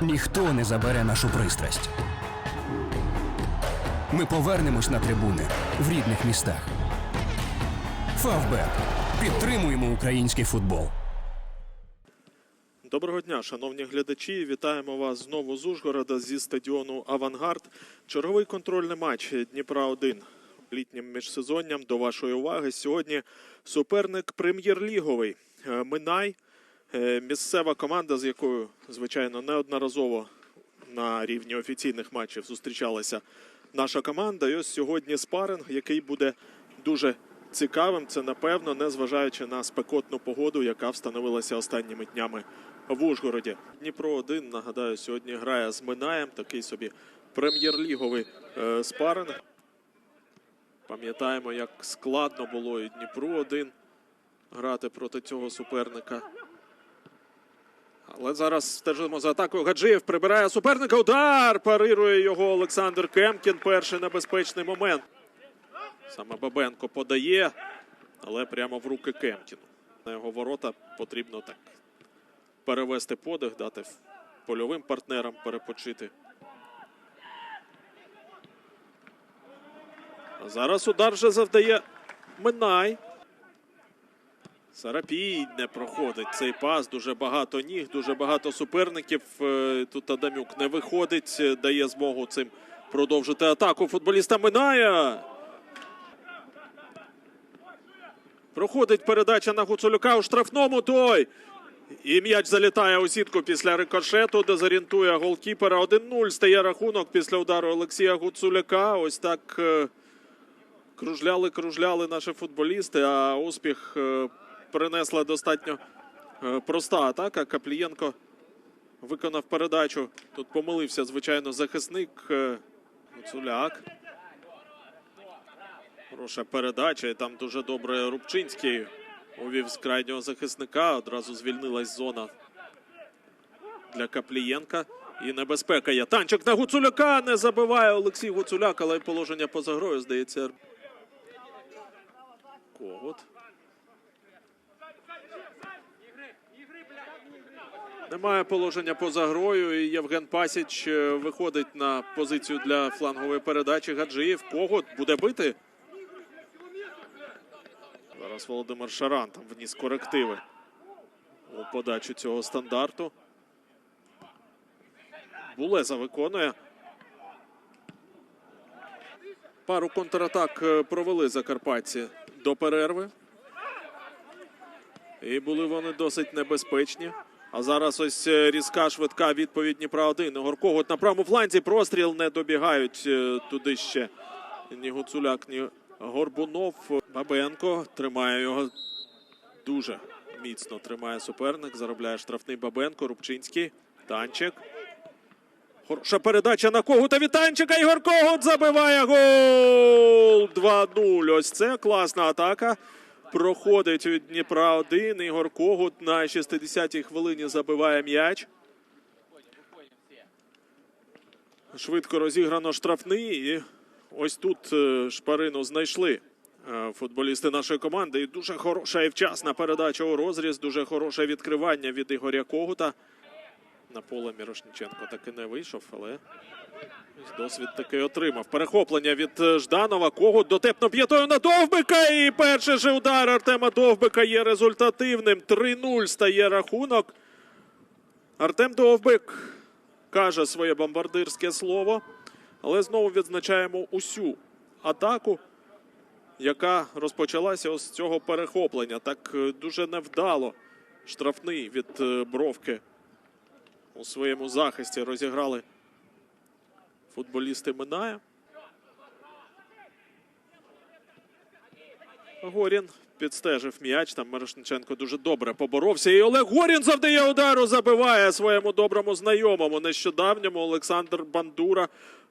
Ніхто не забере нашу пристрасть. Ми повернемось на трибуни в рідних містах. Фавбет. Підтримуємо український футбол. Доброго дня, шановні глядачі. Вітаємо вас знову з Ужгорода зі стадіону Авангард. Черговий контрольний матч Дніпра 1 літнім міжсезонням. До вашої уваги сьогодні суперник прем'єр-ліговий Е, Минай. Е, Місцева команда, з якою, звичайно, неодноразово на рівні офіційних матчів зустрічалася наша команда. І ось сьогодні спаринг, який буде дуже цікавим. Це напевно, незважаючи на спекотну погоду, яка встановилася останніми днями в Ужгороді. Дніпро 1 нагадаю, сьогодні грає з Минаєм. Такий собі прем'єр-ліговий е, спаринг. Пам'ятаємо, як складно було і Дніпру 1 грати проти цього суперника. Але зараз стежимо за атакою. Гаджиєв прибирає суперника. Удар! Парирує його Олександр Кемкін. Перший небезпечний момент. Саме Бабенко подає, але прямо в руки Кемкіну. На його ворота потрібно так перевести подих, дати польовим партнерам перепочити. А зараз удар вже завдає Минай. Сарапій не проходить цей пас. Дуже багато ніг, дуже багато суперників. Е, Тут Адамюк не виходить, дає змогу цим продовжити атаку. Футболіста минає. Проходить передача на Гуцулюка у штрафному той. І м'яч залітає у сітку після рикошету, дезорієнтує голкіпера. 1-0 стає рахунок після удару Олексія Гуцуляка. Ось так е, кружляли, кружляли наші футболісти, а успіх е, принесла достатньо е, проста атака. Каплієнко виконав передачу. Тут помилився, звичайно, захисник е, Гуцуляк. Хороша передача. І там дуже добре Рубчинський увів з крайнього захисника. Одразу звільнилась зона для Каплієнка. І небезпека є. Танчик на Гуцуляка не забиває Олексій Гуцуляк, але й положення поза грою, здається. Когот. Немає положення поза грою. І Євген Пасіч е, виходить на позицію для флангової передачі. Гаджиєв. Когот буде бити. Зараз Володимир Шаран там вніс корективи у подачу цього стандарту. Булеза виконує. Пару контратак е, провели закарпатці до перерви. І були вони досить небезпечні. А зараз ось е, різка швидка відповідь Дніпра 1. Ігор на правому фланзі. Простріл не добігають е, туди ще ні Гуцуляк, ні Горбунов. Бабенко тримає його дуже міцно. Тримає суперник. Заробляє штрафний Бабенко. Рубчинський. Танчик. Хороша передача на Когута від Танчика. Ігор Когут забиває гол. 2-0. Ось це класна атака. Проходить від Дніпра 1. Ігор Когут на 60-й хвилині забиває м'яч. Швидко розіграно штрафний. І ось тут е, шпарину знайшли е, футболісти нашої команди. І дуже хороша і вчасна передача у розріз. Дуже хороше відкривання від Ігоря Когута. На поле Мірошниченко таки не вийшов, але досвід таки отримав. Перехоплення від е, Жданова. Когут дотепно п'ятою на Довбика. І перший же удар Артема Довбика є результативним. 3-0 стає рахунок. Артем Довбик каже своє бомбардирське слово. Але знову відзначаємо усю атаку, яка розпочалася ось з цього перехоплення. Так е, дуже невдало. Штрафний від е, бровки у своєму захисті розіграли футболісти Миная. Горін підстежив м'яч. Там Мирошниченко дуже добре поборовся. І Олег Горін завдає удару, забиває своєму доброму знайомому. Нещодавньому Олександр Бандура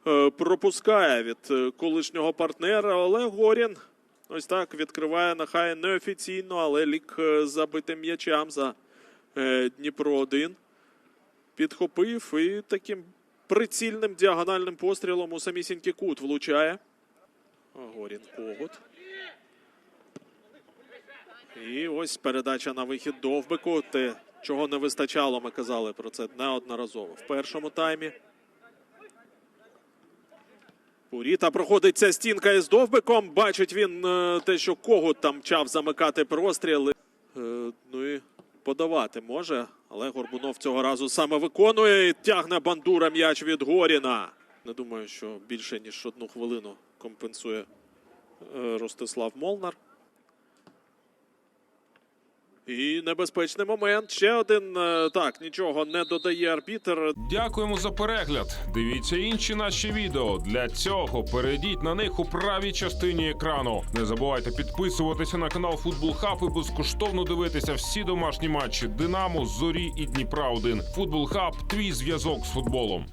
е, пропускає від е, колишнього партнера. Олег Горін ось так відкриває нехай неофіційно, але лік е, забитим м'ячам за Дніпро 1 підхопив і таким прицільним діагональним пострілом у самісінький кут влучає. Горін Когут. І ось передача на вихід Довбику. Те чого не вистачало, ми казали про це неодноразово. В першому таймі. Пуріта проходить ця стінка із довбиком. Бачить він е, те, що когут там мчав замикати простріли. Е, ну подавати може. Але Горбунов цього разу саме виконує і тягне бандура м'яч від Горіна. Не думаю, що більше ніж одну хвилину компенсує е, Ростислав Молнар. І небезпечний момент. Ще один. е, Так, нічого не додає арбітер. Дякуємо за перегляд. Дивіться інші наші відео. Для цього перейдіть на них у правій частині екрану. Не забувайте підписуватися на канал Футбол Хаб і безкоштовно дивитися всі домашні матчі Динамо, Зорі і Дніпра 1 Футбол Хаб твій зв'язок з футболом.